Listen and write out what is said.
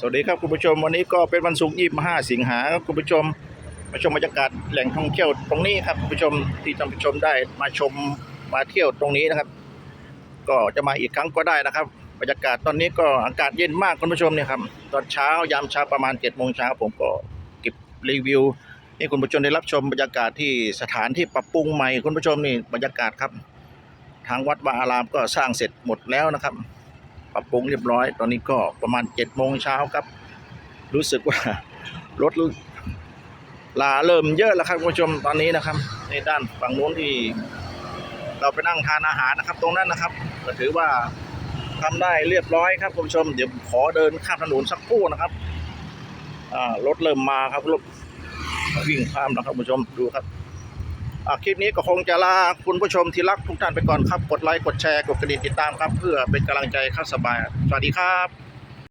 สวัสดีครับคุณผู้ชมวันนี้ก็เป็นวันศุกร์ยี่ห้าสิงหาครับคุณผู้ชม มาชมบรรยากาศแหล่งท่องเที่ยวตรงนี้ครับคุณผู้ชมที่ท่านผู้ชมได้มาชมมาเที่ยวตรงนี้นะครับ ก็จะมาอีกครั้งก็ได้นะครับ บรรยากาศตอนนี้ก็อากาศเย็นมากคุณผู้ชมเนี่ยครับตอนเช้ายามเช้าประมาณ7จ็ดโมงเช้าผมก็เก็บรีวิวให้คุณผู้ชมได้รับชมบรรยากาศที่สถานที่ปรับปรุงใหม่คุณผู้ชมนี่บรรยากาศครับ ทางวัดวาอารามก็สร้างเสร็จหมดแล้วนะครับ ปรับปรุงเรียบร้อย ตอนนี้ก็ประมาณ7จ็ดโมงเช้าครับ รู้สึกว่ารถลาเริ่มเยอะแล้วครับคุณผู้ชมตอนนี้นะครับ ในด้านฝั่งโน้นที่ เราไปนั่งทานอาหารนะครับ ตรงนั้นนะครับ ก็ถือว่าทำได้เรียบร้อยครับคุณผู้ชมเดี๋ยวขอเดินข้ามถนนสักครู่นะครับอ่ารถเริ่มมาครับรถวิ่งข้ามนะครับคุณผู้ชมดูครับ คลิปนี้ก็คงจะลาคุณผู้ชมที่รักทุกท่านไปก่อนครับ กดไลค์ กดแชร์ กดกระดิ่งติดตามครับ เพื่อเป็นกำลังใจครับสบาย สวัสดีครับ